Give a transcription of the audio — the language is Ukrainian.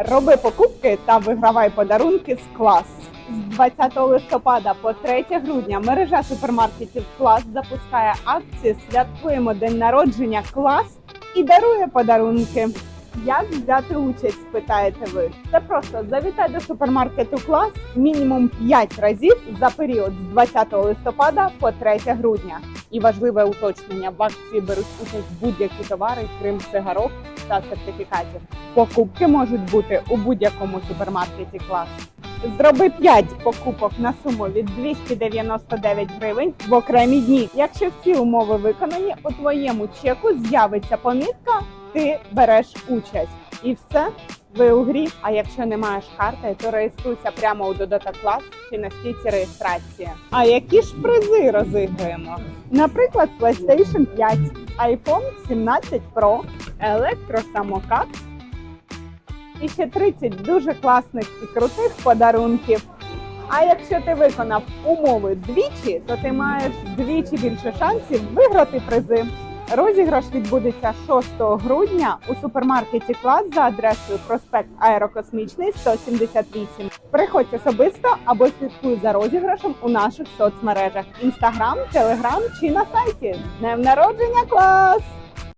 Роби покупки та вигравай подарунки з клас. З 20 листопада по 3 грудня мережа супермаркетів Клас запускає акцію Святкуємо день народження клас і дарує подарунки. Як взяти участь, спитаєте ви? Це просто завітай до супермаркету клас мінімум 5 разів за період з 20 листопада по 3 грудня. І важливе уточнення: в акції беруть участь будь-які товари, крім цигарок та сертифікатів. Покупки можуть бути у будь-якому супермаркеті клас. Зроби 5 покупок на суму від 299 гривень в окремі дні. Якщо всі умови виконані, у твоєму чеку з'явиться помітка ти береш участь. І все, ви у грі. А якщо не маєш карти, то реєструйся прямо у додаток клас чи на стійці реєстрації. А які ж призи розіграємо? Наприклад, PlayStation 5, iPhone 17 Pro, електросамокат і ще 30 дуже класних і крутих подарунків. А якщо ти виконав умови двічі, то ти маєш двічі більше шансів виграти призи. Розіграш відбудеться 6 грудня у супермаркеті Клас за адресою проспект Аерокосмічний 178. Приходь особисто або слідкуй за розіграшем у наших соцмережах: Інстаграм, Телеграм чи на сайті. Днем народження клас!